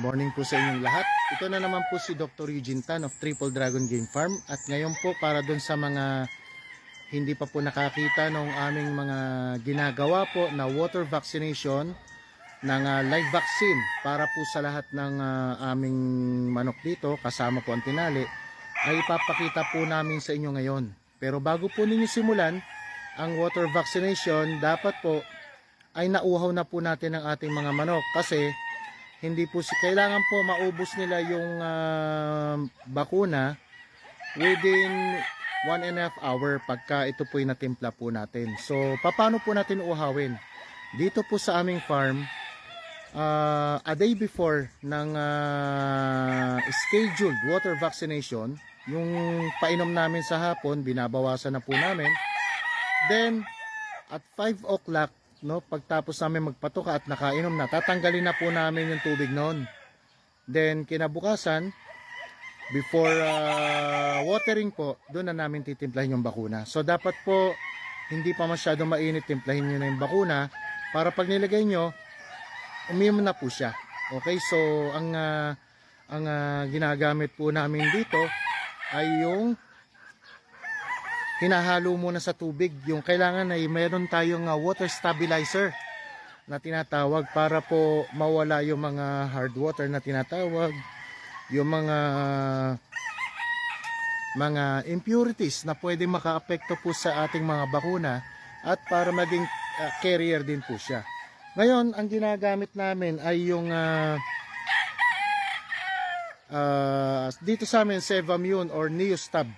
morning po sa inyong lahat. Ito na naman po si Dr. Eugene Tan of Triple Dragon Game Farm. At ngayon po para dun sa mga hindi pa po nakakita ng aming mga ginagawa po na water vaccination ng ah, live vaccine para po sa lahat ng ah, aming manok dito, kasama po ang tinali, ay ipapakita po namin sa inyo ngayon. Pero bago po ninyo simulan ang water vaccination, dapat po ay nauhaw na po natin ang ating mga manok kasi hindi po si kailangan po maubos nila yung ah, bakuna within one and a half hour pagka ito po yung natimpla po natin. So, paano po natin uhawin? Dito po sa aming farm, ah, a day before ng ah, scheduled water vaccination, yung painom namin sa hapon, binabawasan na po namin. Then, at 5 o'clock, no, pagtapos namin magpatuka at nakainom na, tatanggalin na po namin yung tubig noon. Then, kinabukasan, before ah, watering po, doon na namin titimplahin yung bakuna. So, dapat po, hindi pa masyado mainit, timplahin nyo na yung bakuna para pag nilagay nyo, uminom na po siya. Okay, so, ang, ah, ang ah, ginagamit po namin dito ay yung hinahalo muna sa tubig. Yung kailangan ay meron tayong ah, water stabilizer na tinatawag para po mawala yung mga hard water na tinatawag, yung mga mga impurities na pwede makaapekto po sa ating mga bakuna at para maging ah, carrier din po siya. Ngayon, ang ginagamit namin ay yung ah, ah, dito sa amin Sevamune or Neostab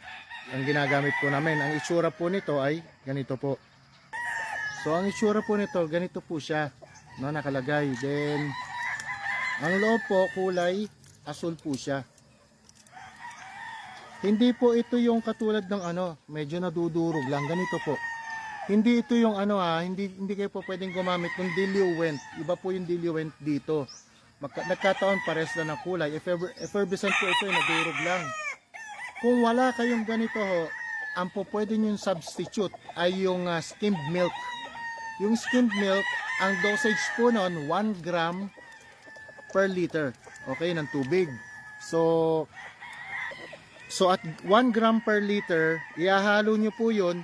ang ginagamit po namin. Ang itsura po nito ay ganito po. So ang itsura po nito, ganito po siya. No, nakalagay. Then ang loob po kulay asul po siya. Hindi po ito yung katulad ng ano, medyo nadudurog lang ganito po. Hindi ito yung ano ah, hindi hindi kayo po pwedeng gumamit ng diluent. Iba po yung diluent dito. Magka, nagkataon pares na ng kulay. Effer- Effervescent po ito, eh, nadurog lang. Kung wala kayong ganito ho, ang po pwede nyo substitute ay yung ah, skimmed milk. Yung skimmed milk, ang dosage po noon 1 gram per liter. Okay, ng tubig. So, so at 1 gram per liter, ihahalo nyo po yun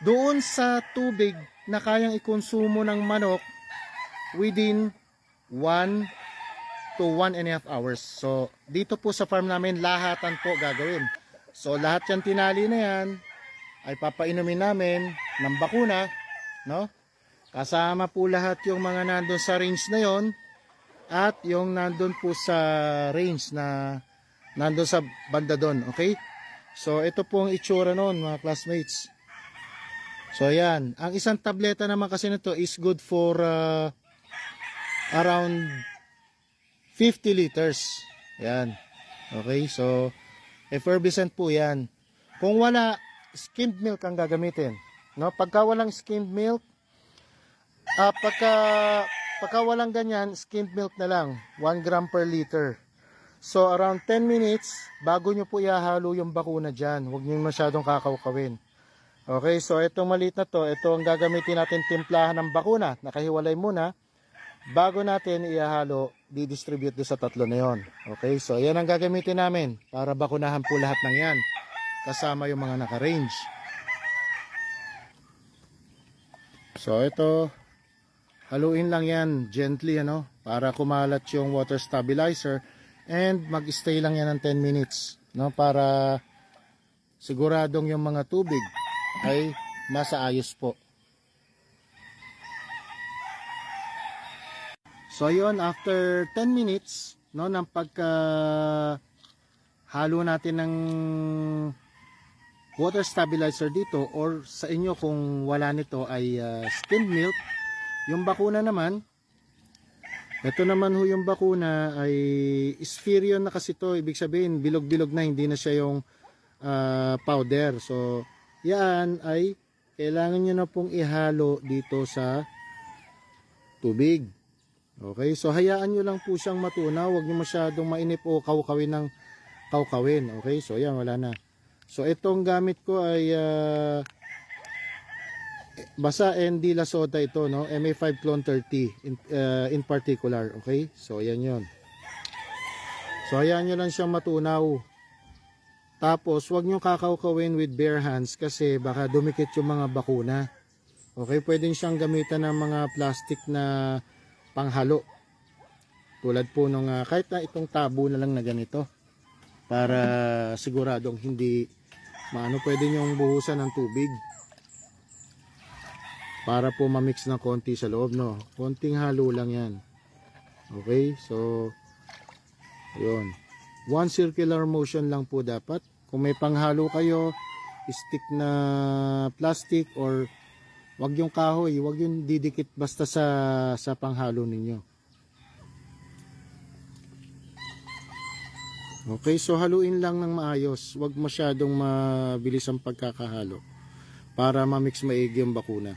doon sa tubig na kayang ikonsumo ng manok within 1 to 1 and a half hours. So, dito po sa farm namin, lahatan po gagawin. So, lahat yan tinali na yan, ay papainumin namin ng bakuna, no? Kasama po lahat yung mga nandun sa range na yon at yung nandun po sa range na nandun sa banda doon, okay? So, ito po ang itsura noon, mga classmates. So, yan. Ang isang tableta naman kasi nito is good for uh, around 50 liters. Yan. Okay, so effervescent po yan. Kung wala, skimmed milk ang gagamitin. No? Pagka walang skimmed milk, ah pagka, pagka walang ganyan, skimmed milk na lang. 1 gram per liter. So around 10 minutes, bago nyo po ihahalo yung bakuna dyan. Huwag nyo masyadong kakawkawin. Okay, so itong maliit na to, ito ang gagamitin natin timplahan ng bakuna. Nakahiwalay muna. Bago natin ihahalo, di-distribute doon sa tatlo na yon. Okay, so yan ang gagamitin namin para bakunahan po lahat ng yan. Kasama yung mga naka-range. So ito, haluin lang yan gently ano, para kumalat yung water stabilizer and mag-stay lang yan ng 10 minutes no para siguradong yung mga tubig ay masaayos po. So yun, after 10 minutes, no, ng pagka halo natin ng water stabilizer dito or sa inyo kung wala nito ay uh, skimmed milk, yung bakuna naman, ito naman ho yung bakuna ay Spherion na kasi to, ibig sabihin bilog-bilog na, hindi na siya yung ah, powder. So, yan ay kailangan nyo na pong ihalo dito sa tubig. Okay, so hayaan nyo lang po siyang matunaw. Huwag nyo masyadong mainip o kawkawin ng kawkawin. Okay, so yan, wala na. So itong gamit ko ay ah, basa ND La Sota ito, no? MA5 Clone 30 in, ah, in particular. Okay, so yan yon. So hayaan nyo lang siyang matunaw. Tapos wag nyo kakawkawin with bare hands kasi baka dumikit yung mga bakuna. Okay, pwedeng siyang gamitan ng mga plastic na panghalo. Tulad po nung ah, kahit na itong tabo na lang na ganito para siguradong hindi maano pwede nyong buhusan ng tubig. Para po mamix ng konti sa loob no? Konting halo lang yan. Okay? So yun. One circular motion lang po dapat. Kung may panghalo kayo stick na plastic or wag yung kahoy wag yung didikit basta sa sa panghalo ninyo Okay, so haluin lang ng maayos. Huwag masyadong mabilis ang pagkakahalo para ma-mix maigi yung bakuna.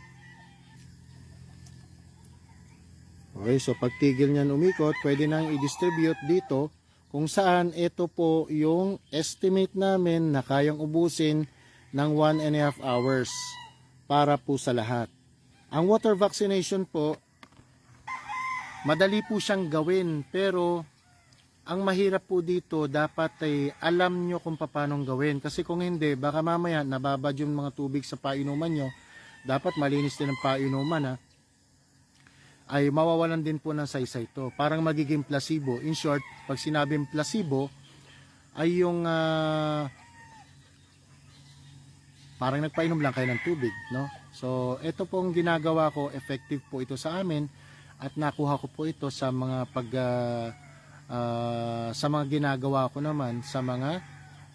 Okay, so pag tigil niyan umikot, pwede nang i-distribute dito kung saan ito po yung estimate namin na kayang ubusin ng 1 and a half hours para po sa lahat. Ang water vaccination po, madali po siyang gawin pero ang mahirap po dito, dapat ay alam nyo kung paano gawin. Kasi kung hindi, baka mamaya nababad yung mga tubig sa painuman nyo. Dapat malinis din ang painuman ha. Ay mawawalan din po ng saysay ito. Parang magiging placebo. In short, pag sinabing placebo, ay yung ah, parang nagpainom lang kayo ng tubig. No? So, ito pong ginagawa ko, effective po ito sa amin at nakuha ko po ito sa mga pag ah, Ah, sa mga ginagawa ko naman sa mga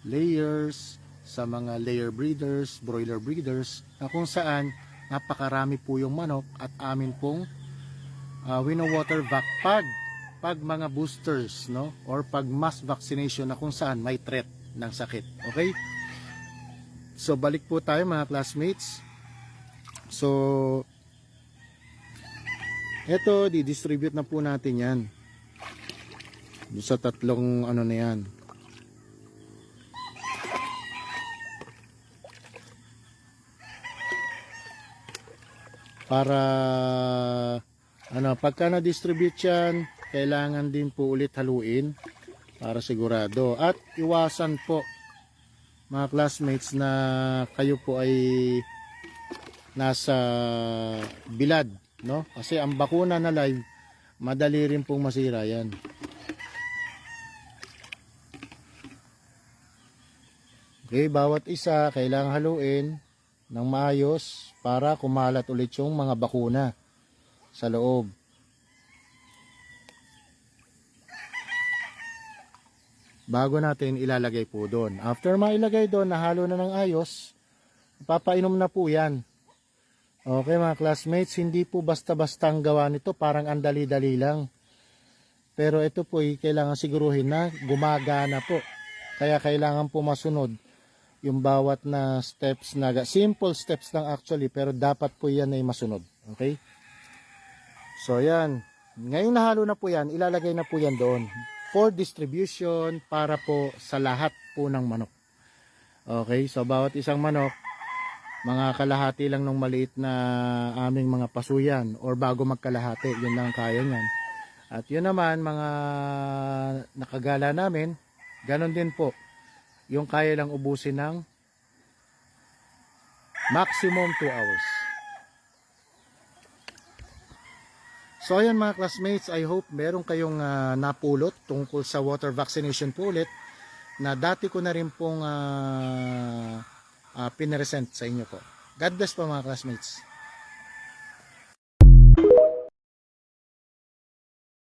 layers, sa mga layer breeders, broiler breeders, na kung saan napakarami po yung manok at amin pong uh, wino-water vac pag, pag mga boosters, no? Or pag mass vaccination na kung saan may threat ng sakit. Okay? So, balik po tayo mga classmates. So, eto, di-distribute na po natin yan. Sa tatlong ano na yan. Para ano, pagka na-distribute yan, kailangan din po ulit haluin para sigurado. At iwasan po mga classmates na kayo po ay nasa bilad, no? Kasi ang bakuna na live, madali rin pong masira yan. Okay, bawat isa kailangan haluin ng maayos para kumalat ulit yung mga bakuna sa loob. Bago natin ilalagay po doon. After mailagay doon, nahalo na ng ayos, papainom na po yan. Okay mga classmates, hindi po basta-basta ang gawa nito, parang andali-dali lang. Pero ito po ay kailangan siguruhin na gumagana po. Kaya kailangan po masunod yung bawat na steps na simple steps lang actually pero dapat po yan ay masunod okay so yan ngayon nahalo na po yan ilalagay na po yan doon for distribution para po sa lahat po ng manok. Okay so bawat isang manok mga kalahati lang ng maliit na aming mga pasuyan or bago magkalahati yun lang kaya niyan. At yun naman mga nakagala namin ganon din po. Yung kaya lang ubusin ng maximum 2 hours. So ayan mga classmates, I hope meron kayong ah, napulot tungkol sa water vaccination po ulit na dati ko na rin pong uh, pinaresent sa inyo po. God bless po mga classmates.